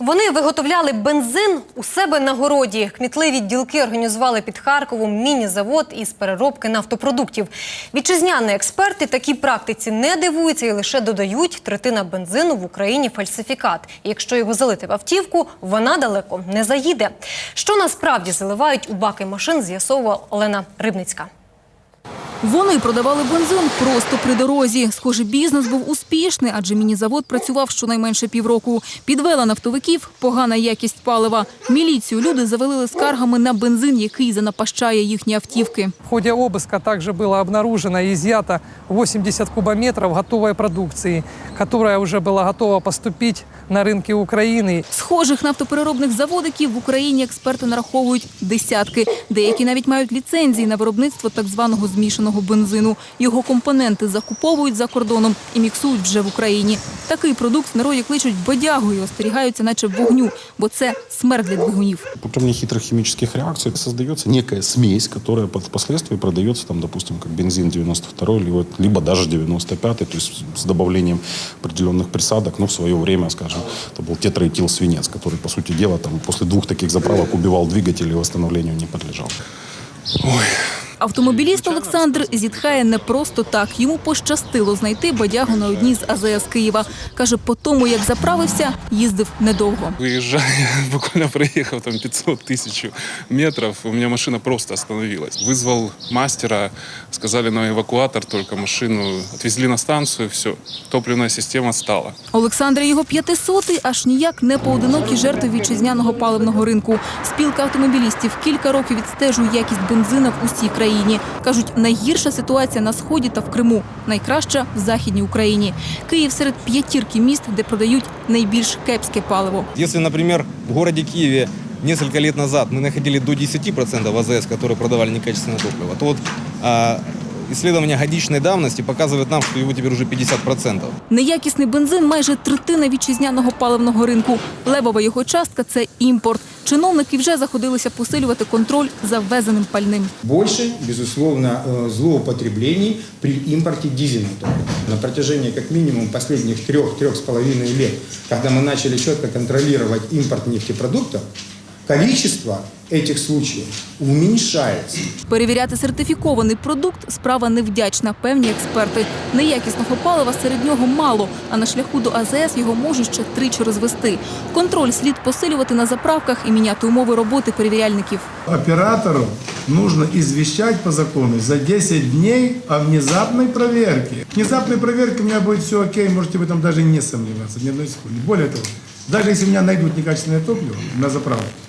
Вони виготовляли бензин у себе на городі. Кмітливі ділки організували під Харковом міні-завод із переробки нафтопродуктів. Вітчизняні експерти такій практиці не дивуються і лише додають третина бензину в Україні фальсифікат. І якщо його залити в автівку, вона далеко не заїде. Що насправді заливають у баки машин, з'ясовувала Олена Рибницька. Вони продавали бензин просто при дорозі. Схоже, бізнес був успішний, адже міні-завод працював щонайменше півроку. Підвела нафтовиків погана якість палива. Міліцію люди завалили скаргами на бензин, який занапащає їхні автівки. В ходе обыска также было обнаружено и изъято 80 кубометров готовой продукции, которая уже была готова поступить на рынки Украины. Схожих нафтопереробних заводиків в Україні експерти нараховують десятки. Деякі навіть мають ліцензії на виробництво так званого змішаного бензину. Його компоненти закуповують за кордоном і міксують вже в Україні. Такий продукт в народі кличуть бодягою, остерігаються, наче вогню, бо це смерть для двигунів. Путем нехитрых химических реакций создается некая смесь, которая под- впоследствии продается, там, допустим, как бензин 92 либо, либо даже 95 то есть с добавлением определенных присадок. Ну, в свое время, скажем, это был тетраэтилсвинец, который, по сути дела, там, после двух таких заправок убивал двигатель и восстановлению не подлежал. Автомобіліст Олександр зітхає не просто так. Йому пощастило знайти бодягу на одній з АЗС Києва. Каже, по тому, як заправився, їздив недовго. Выезжая, буквально проехав там 500 тысяч метров, у меня машина просто остановилась. Вызвал мастера, сказали на эвакуатор только машину, отвезли на станцию, все, топливная система стала. Олександр і його п'ятисотий аж ніяк не поодинокі жертви вітчизняного паливного ринку. Спілка автомобілістів кілька років відстежує якість бензина в усій країні. Кажуть, найгірша ситуація на сході та в Криму, найкраща в західній Україні. Київ серед п'ятірки міст, де продають найбільш кепське паливо. Если, например, в городе Киеве несколько лет назад мы находили до 10% АЗС, которые продавали некачественное топливо, то вот а, исследование годичной давности показывает нам, что его теперь уже 50%. Неякісний бензин майже третина вітчизняного паливного ринку. Левова його частка це імпорт. Чиновники вже заходилися посилювати контроль за ввезеним пальним. Більше, безусловно, э, злоупотреблений при імпорті дизельного. На протяжении як мінімум останніх трьох-трьох з половиною років, когда ми почали чітко контролювати імпорт нефтепродуктов, количество этих случаев уменьшается. Перевіряти сертифікований продукт справа невдячна. Певні експерти. Неякісного палива серед нього мало, а на шляху до АЗС його можуть ще тричі розвести. Контроль слід посилювати на заправках і міняти умови роботи перевіряльників. Оператору нужно извещать по закону за 10 дней о внезапной проверке. Внезапной проверке у меня будет все окей, можете в этом даже не сомневаться, ни одной секунды. Более того, даже если у меня найдут некачественное топливо на заправке, э,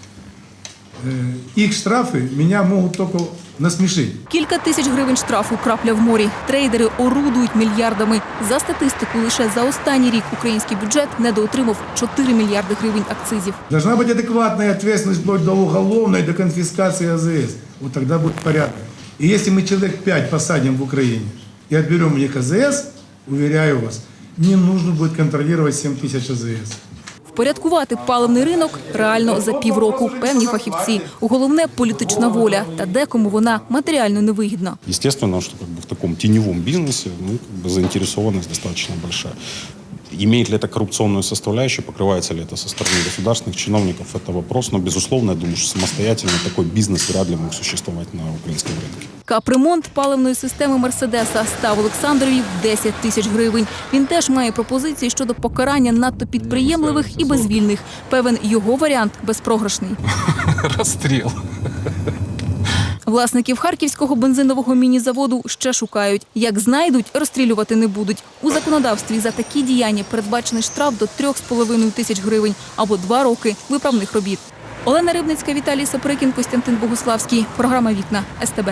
их штрафы меня могут только насмешить. Кілька тисяч гривень штрафу крапля в морі. Трейдери орудують мільярдами. За статистику, лише за останній рік український бюджет недоотримав 4 мільярди гривень акцизів. Должна быть адекватная ответственность вплоть до уголовной, до конфискации АЗС. Вот тогда будет порядок. И если мы человек 5 посадим в Украине и отберем у них АЗС, уверяю вас, не нужно будет контролировать 7 тысяч АЗС. Впорядкувати паливний ринок реально за півроку. Певні фахівці. Головне політична воля. Та декому вона матеріально невигідна. Звісно, що в такому тіньовому бізнесі ну, заінтересованість достатньо велика. Имеет ли это коррупционную составляющую, покрывается ли это со стороны государственных чиновников, это вопрос. Но, безусловно, я думаю, что самостоятельно такой бизнес вряд ли мог существовать на украинском рынке. Капремонт паливної системи Мерседеса став Олександрові в 10 тисяч гривень. Він теж має пропозиції щодо покарання надто підприємливих і безвільних. Певен його варіант безпрограшний. Расстрел. Власників харківського бензинового міні-заводу ще шукають. Як знайдуть, розстрілювати не будуть. У законодавстві за такі діяння передбачений штраф до 3,5 тисяч гривень або два роки виправних робіт. Олена Рибницька, Віталій Саприкін, Костянтин Богуславський. Програма Вікна СТБ.